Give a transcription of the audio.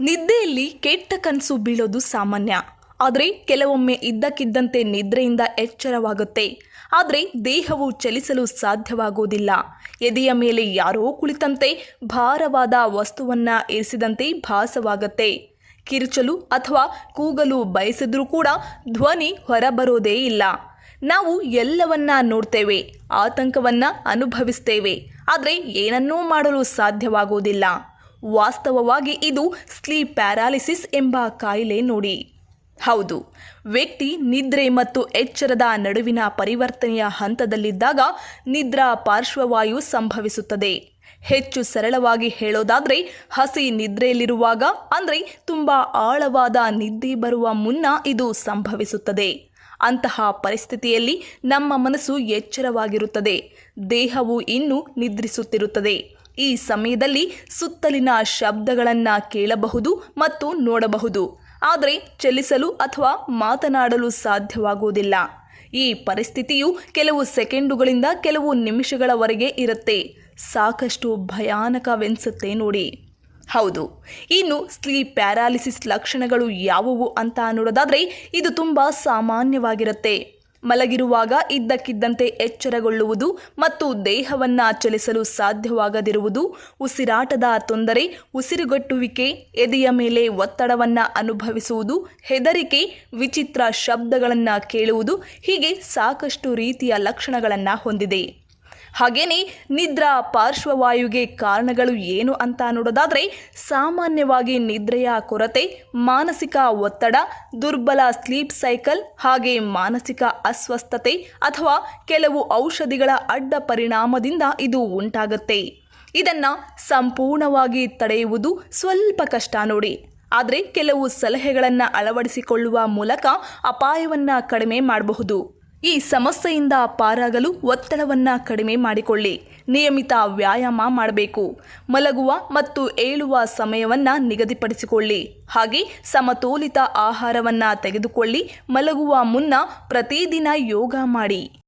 ನಿದ್ದೆಯಲ್ಲಿ ಕೆಟ್ಟ ಕನಸು ಬೀಳೋದು ಸಾಮಾನ್ಯ. ಆದರೆ ಕೆಲವೊಮ್ಮೆ ಇದ್ದಕ್ಕಿದ್ದಂತೆ ನಿದ್ರೆಯಿಂದ ಎಚ್ಚರವಾಗುತ್ತೆ. ಆದರೆ ದೇಹವು ಚಲಿಸಲು ಸಾಧ್ಯವಾಗುವುದಿಲ್ಲ ಎದೆಯ ಮೇಲೆ ಯಾರೋ ಕುಳಿತಂತೆ ಭಾರವಾದ ವಸ್ತುವನ್ನು ಇರಿಸಿದಂತೆ ಭಾಸವಾಗುತ್ತೆ. ಕಿರುಚಲು ಅಥವಾ ಕೂಗಲು ಬಯಸಿದರೂ ಕೂಡ ಧ್ವನಿ ಹೊರಬರೋದೇ ಇಲ್ಲ. ನಾವು ಎಲ್ಲವನ್ನ ನೋಡ್ತೇವೆ, ಆತಂಕವನ್ನ ಅನುಭವಿಸ್ತೇವೆ. ಆದರೆ ಏನನ್ನೂ ಮಾಡಲು ಸಾಧ್ಯವಾಗುವುದಿಲ್ಲ ವಾಸ್ತವವಾಗಿ ಇದು ಸ್ಲೀಪ್ ಪ್ಯಾರಾಲಿಸಿಸ್ ಎಂಬ ಕಾಯಿಲೆ ನೋಡಿ. ಹೌದು, ವ್ಯಕ್ತಿ ನಿದ್ರೆ ಮತ್ತು ಎಚ್ಚರದ ನಡುವಿನ ಪರಿವರ್ತನೆಯ ಹಂತದಲ್ಲಿದ್ದಾಗ ನಿದ್ರಾ ಪಾರ್ಶ್ವವಾಯು ಸಂಭವಿಸುತ್ತದೆ. ಹೆಚ್ಚು ಸರಳವಾಗಿ ಹೇಳೋದಾದರೆ, ಹಸಿ ನಿದ್ರೆಯಲ್ಲಿರುವಾಗ, ಅಂದರೆ ತುಂಬ ಆಳವಾದ ನಿದ್ದೆ ಬರುವ ಮುನ್ನ ಇದು ಸಂಭವಿಸುತ್ತದೆ. ಅಂತಹ ಪರಿಸ್ಥಿತಿಯಲ್ಲಿ ನಮ್ಮ ಮನಸ್ಸು ಎಚ್ಚರವಾಗಿರುತ್ತದೆ. ದೇಹವು ಇನ್ನೂ ನಿದ್ರಿಸುತ್ತಿರುತ್ತದೆ. ಈ ಸಮಯದಲ್ಲಿ ಸುತ್ತಲಿನ ಶಬ್ದಗಳನ್ನು ಕೇಳಬಹುದು ಮತ್ತು ನೋಡಬಹುದು. ಆದರೆ ಚಲಿಸಲು ಅಥವಾ ಮಾತನಾಡಲು ಸಾಧ್ಯವಾಗುವುದಿಲ್ಲ. ಈ ಪರಿಸ್ಥಿತಿಯು ಕೆಲವು ಸೆಕೆಂಡುಗಳಿಂದ ಕೆಲವು ನಿಮಿಷಗಳವರೆಗೆ ಇರುತ್ತೆ. ಸಾಕಷ್ಟು ಭಯಾನಕವೆನಿಸುತ್ತೆ ನೋಡಿ. ಹೌದು, ಇನ್ನು ಸ್ಲೀಪ್ ಪ್ಯಾರಾಲಿಸಿಸ್ ಲಕ್ಷಣಗಳು ಯಾವುವು ಅಂತ ನೋಡೋದಾದರೆ ಇದು ತುಂಬ ಸಾಮಾನ್ಯವಾಗಿರುತ್ತೆ. ಮಲಗಿರುವಾಗ ಇದ್ದಕ್ಕಿದ್ದಂತೆ ಎಚ್ಚರಗೊಳ್ಳುವುದು ಮತ್ತು ದೇಹವನ್ನು ಚಲಿಸಲು ಸಾಧ್ಯವಾಗದಿರುವುದು, ಉಸಿರಾಟದ ತೊಂದರೆ, ಉಸಿರುಗಟ್ಟುವಿಕೆ, ಎದೆಯ ಮೇಲೆ ಒತ್ತಡವನ್ನು ಅನುಭವಿಸುವುದು, ಹೆದರಿಕೆ, ವಿಚಿತ್ರ ಶಬ್ದಗಳನ್ನು ಕೇಳುವುದು ಹೀಗೆ ಸಾಕಷ್ಟು ರೀತಿಯ ಲಕ್ಷಣಗಳನ್ನು ಹೊಂದಿದೆ. ಹಾಗೇನೇ ನಿದ್ರಾ ಪಾರ್ಶ್ವವಾಯುಗೆ ಕಾರಣಗಳು ಏನು ಅಂತ ನೋಡೋದಾದರೆ ಸಾಮಾನ್ಯವಾಗಿ ನಿದ್ರೆಯ ಕೊರತೆ, ಮಾನಸಿಕ ಒತ್ತಡ, ದುರ್ಬಲ ಸ್ಲೀಪ್ ಸೈಕಲ್ ಹಾಗೆ ಮಾನಸಿಕ ಅಸ್ವಸ್ಥತೆ ಅಥವಾ ಕೆಲವು ಔಷಧಿಗಳ ಅಡ್ಡ ಪರಿಣಾಮದಿಂದ ಇದು ಉಂಟಾಗುತ್ತೆ. ಇದನ್ನು ಸಂಪೂರ್ಣವಾಗಿ ತಡೆಯುವುದು ಸ್ವಲ್ಪ ಕಷ್ಟ ನೋಡಿ. ಆದರೆ ಕೆಲವು ಸಲಹೆಗಳನ್ನು ಅಳವಡಿಸಿಕೊಳ್ಳುವ ಮೂಲಕ ಅಪಾಯವನ್ನು ಕಡಿಮೆ ಮಾಡಬಹುದು. ಈ ಸಮಸ್ಯೆಯಿಂದ ಪಾರಾಗಲು ಒತ್ತಡವನ್ನು ಕಡಿಮೆ ಮಾಡಿಕೊಳ್ಳಿ. ನಿಯಮಿತ ವ್ಯಾಯಾಮ ಮಾಡಬೇಕು. ಮಲಗುವ ಮತ್ತು ಏಳುವ ಸಮಯವನ್ನು ನಿಗದಿಪಡಿಸಿಕೊಳ್ಳಿ. ಹಾಗೆ ಸಮತೋಲಿತ ಆಹಾರವನ್ನು ತೆಗೆದುಕೊಳ್ಳಿ. ಮಲಗುವ ಮುನ್ನ ಪ್ರತಿದಿನ ಯೋಗ ಮಾಡಿ.